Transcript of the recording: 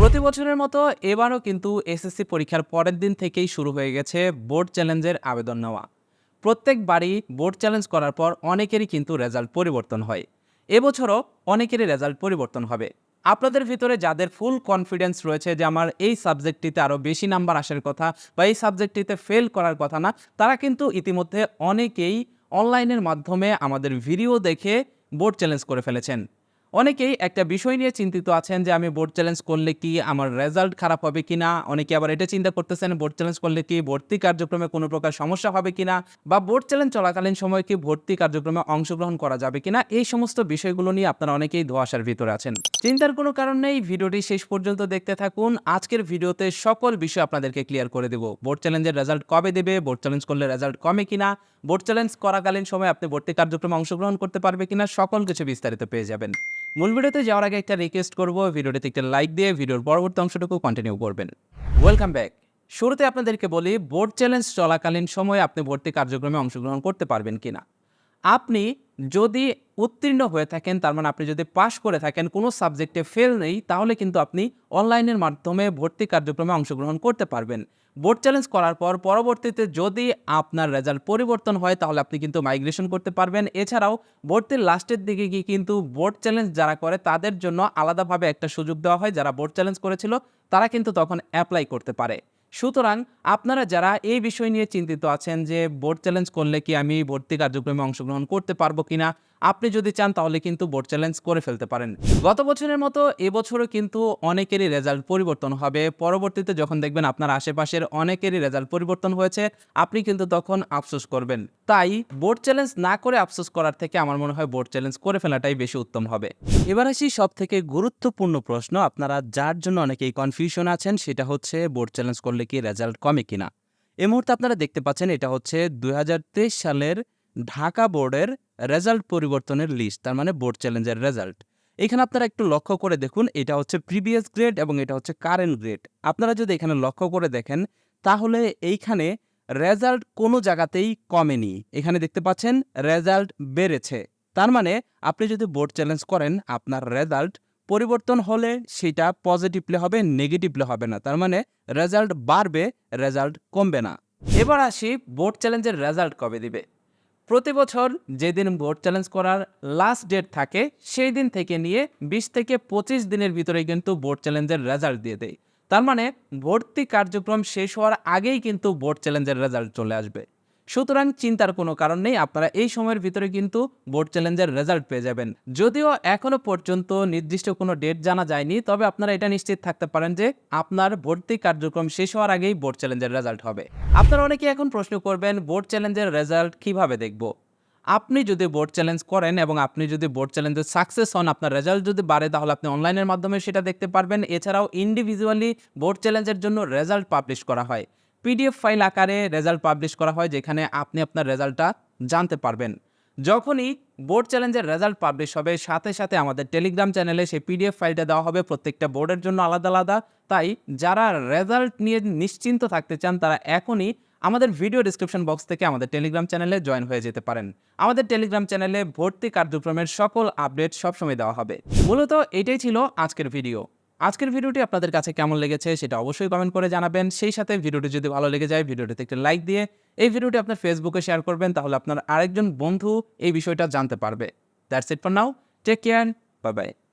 প্রতি বছরের মতো এবারও কিন্তু এসএসসি পরীক্ষার পরের দিন থেকেই শুরু হয়ে গেছে বোর্ড চ্যালেঞ্জের আবেদন নেওয়া। প্রত্যেকবারই বোর্ড চ্যালেঞ্জ করার পর অনেকেরই কিন্তু রেজাল্ট পরিবর্তন হয়। এবছরও অনেকেরই রেজাল্ট পরিবর্তন হবে। আপনাদের ভিতরে যাদের ফুল কনফিডেন্স রয়েছে যে আমার এই সাবজেক্টটিতে আরও বেশি নাম্বার আসার কথা বা এই সাবজেক্টটিতে ফেল করার কথা না, তারা কিন্তু ইতিমধ্যে অনেকেই অনলাইনের মাধ্যমে আমাদের ভিডিও দেখে বোর্ড চ্যালেঞ্জ করে ফেলেছেন। অনেকেই একটা বিষয় নিয়ে চিন্তিত আছেন যে আমি বোর্ড চ্যালেঞ্জ করলে কি আমার রেজাল্ট খারাপ হবে কিনা? অনেকে আবার এটা চিন্তা করতেছেন বোর্ড চ্যালেঞ্জ করলে কি ভর্তি কার্যক্রমে কোনো প্রকার সমস্যা হবে কিনা? বা বোর্ড চ্যালেঞ্জ চলাকালীন সময় কি ভর্তি কার্যক্রমে অংশগ্রহণ করা যাবে কিনা? এই সমস্ত বিষয়গুলো নিয়ে আপনারা অনেকেই ধোয়াশার ভিতরে আছেন। চিন্তার কোনো কারণ নেই, ভিডিওটি শেষ পর্যন্ত দেখতে থাকুন। আজকের ভিডিওতে সকল বিষয় আপনাদেরকে ক্লিয়ার করে দেব। বোর্ড চ্যালেঞ্জের রেজাল্ট কবে দেবে? বোর্ড চ্যালেঞ্জ করলে রেজাল্ট কমে কিনা? বোর্ড চ্যালেঞ্জ করাকালীন সময় আপনি ভর্তি কার্যক্রমে অংশগ্রহণ করতে পারবে কিনা? সকল কিছু বিস্তারিত পেয়ে যাবেন। মূল ভিডিওতে যাওয়ার আগে একটা রিকোয়েস্ট করব, ভিডিওটিতে একটা লাইক দিয়ে ভিডিওর পরবর্তী অংশটুকু কন্টিনিউ করবেন। ওয়েলকাম ব্যাক শুরুতে আপনাদেরকে বলি বোর্ড চ্যালেঞ্জ চলাকালীন সময়ে আপনি ভর্তি কার্যক্রমে অংশগ্রহণ করতে পারবেন কিনা। আপনি যদি উত্তীর্ণ হয়ে থাকেন, তার মানে আপনি যদি পাশ করে থাকেন, কোনো সাবজেক্টে ফেল নেই, তাহলে কিন্তু আপনি অনলাইনের মাধ্যমে ভর্তি কার্যক্রমে অংশগ্রহণ করতে পারবেন। বোর্ড চ্যালেঞ্জ করার পর পরবর্তীতে যদি আপনার রেজাল্ট পরিবর্তন হয়, তাহলে আপনি কিন্তু মাইগ্রেশন করতে পারবেন। এছাড়াও ভর্তির লাস্টের দিকে গিয়ে কিন্তু বোর্ড চ্যালেঞ্জ যারা করে, তাদের জন্য আলাদাভাবে একটা সুযোগ দেওয়া হয়। যারা বোর্ড চ্যালেঞ্জ করেছিল, তারা কিন্তু তখন অ্যাপ্লাই করতে পারে। সুতরাং আপনারা যারা এই বিষয় নিয়ে চিন্তিত আছেন যে বোর্ড চ্যালেঞ্জ করলে কি আমি ভর্তি কার্যক্রমে অংশগ্রহণ করতে পারব কিনা আপনি যদি চান তাহলে কিন্তু বোর্ড চ্যালেঞ্জ করে ফেলতে পারেন। গত বছরের মতো এবছরও কিন্তু অনেকেরই রেজাল্ট পরিবর্তন হবে। পরবর্তীতে যখন দেখবেন আপনার আশেপাশের অনেকেরই রেজাল্ট পরিবর্তন হয়েছে, আপনি কিন্তু তখন আফসোস করবেন। তাই বোর্ড চ্যালেঞ্জ না করে আফসোস করার থেকে আমার মনে হয় বোর্ড চ্যালেঞ্জ করে ফেলাটাই বেশি উত্তম হবে। এবার আসি সব থেকে গুরুত্বপূর্ণ প্রশ্ন, আপনারা যার জন্য অনেকেই কনফিউশন আছেন সেটা হচ্ছে বোর্ড চ্যালেঞ্জ করলে কি রেজাল্ট কমে কিনা? এই মুহূর্তে আপনারা দেখতে পাচ্ছেন এটা হচ্ছে দুই হাজার তেইশ সালের ঢাকা বোর্ডের রেজাল্ট পরিবর্তনের লিস্ট তার মানে বোর্ড চ্যালেঞ্জের রেজাল্ট এখানে আপনারা একটু লক্ষ্য করে দেখুন, এটা হচ্ছে প্রিভিয়াস গ্রেড এবং এটা হচ্ছে কারেন্ট গ্রেড আপনারা যদি এখানে লক্ষ্য করে দেখেন, তাহলে এইখানে রেজাল্ট কোনো জায়গাতেই কমেনি। এখানে দেখতে পাচ্ছেন রেজাল্ট বেড়েছে। তার মানে আপনি যদি বোর্ড চ্যালেঞ্জ করেন, আপনার রেজাল্ট পরিবর্তন হলে সেটা পজিটিভলি হবে নেগেটিভলি হবে না। তার মানে রেজাল্ট বাড়বে রেজাল্ট কমবে না। এবার আসি বোর্ড চ্যালেঞ্জের রেজাল্ট কবে দিবে। প্রতি বছর যেদিন ভোট চ্যালেঞ্জ করার লাস্ট ডেট থাকে, সেই দিন থেকে নিয়ে বিশ থেকে পঁচিশ দিনের ভিতরে কিন্তু ভোট চ্যালেঞ্জের রেজাল্ট দিয়ে দেয়। তার মানে ভর্তি কার্যক্রম শেষ হওয়ার আগেই কিন্তু ভোট চ্যালেঞ্জের রেজাল্ট চলে আসবে। সুতরাং চিন্তার কোনো কারণ নেই, আপনারা এই সময়ের ভিতরে কিন্তু বোর্ড চ্যালেঞ্জের রেজাল্ট পেয়ে যাবেন। যদিও এখনও পর্যন্ত নির্দিষ্ট কোনো ডেট জানা যায়নি, তবে আপনারা এটা নিশ্চিত থাকতে পারেন যে আপনার ভর্তি কার্যক্রম শেষ হওয়ার আগেই বোর্ড চ্যালেঞ্জের রেজাল্ট হবে। আপনারা অনেকে এখন প্রশ্ন করবেন, বোর্ড চ্যালেঞ্জের রেজাল্ট কীভাবে দেখব? আপনি যদি বোর্ড চ্যালেঞ্জ করেন এবং আপনি যদি বোর্ড চ্যালেঞ্জে সাকসেস হন, আপনার রেজাল্ট যদি বাড়ে, তাহলে আপনি অনলাইনের মাধ্যমে সেটা দেখতে পারবেন। এছাড়াও ইন্ডিভিজুয়ালি বোর্ড চ্যালেঞ্জের জন্য রেজাল্ট পাবলিশ করা হয়। পিডিএফ ফাইল আকারে রেজাল্ট পাবলিশ করা হয়, যেখানে আপনি আপনার রেজাল্টটা জানতে পারবেন। যখনই বোর্ড চ্যালেঞ্জের রেজাল্ট পাবলিশ হবে, সাথে সাথে আমাদের টেলিগ্রাম চ্যানেলে সেই পিডিএফ ফাইলটা দেওয়া হবে। প্রত্যেকটা বোর্ডের জন্য আলাদা আলাদা। তাই যারা রেজাল্ট নিয়ে নিশ্চিন্ত থাকতে চান, তারা এখনই আমাদের ভিডিও ডিসক্রিপশন বক্স থেকে আমাদের টেলিগ্রাম চ্যানেলে জয়েন হয়ে যেতে পারেন। আমাদের টেলিগ্রাম চ্যানেলে ভর্তি কার্যক্রমের সকল আপডেট সবসময় দেওয়া হবে। মূলত এটাই ছিল আজকের ভিডিও। আজকের ভিডিওটি আপনাদের কাছে কেমন লেগেছে সেটা অবশ্যই কমেন্ট করে জানাবেন। সেই সাথে ভিডিওটি যদি ভালো লেগে যায়, ভিডিওটিতে একটা লাইক দিয়ে এই ভিডিওটি আপনার ফেসবুকে শেয়ার করবেন, তাহলে আপনার আরেকজন বন্ধু এই বিষয়টা জানতে পারবে। That's it for now take care bye bye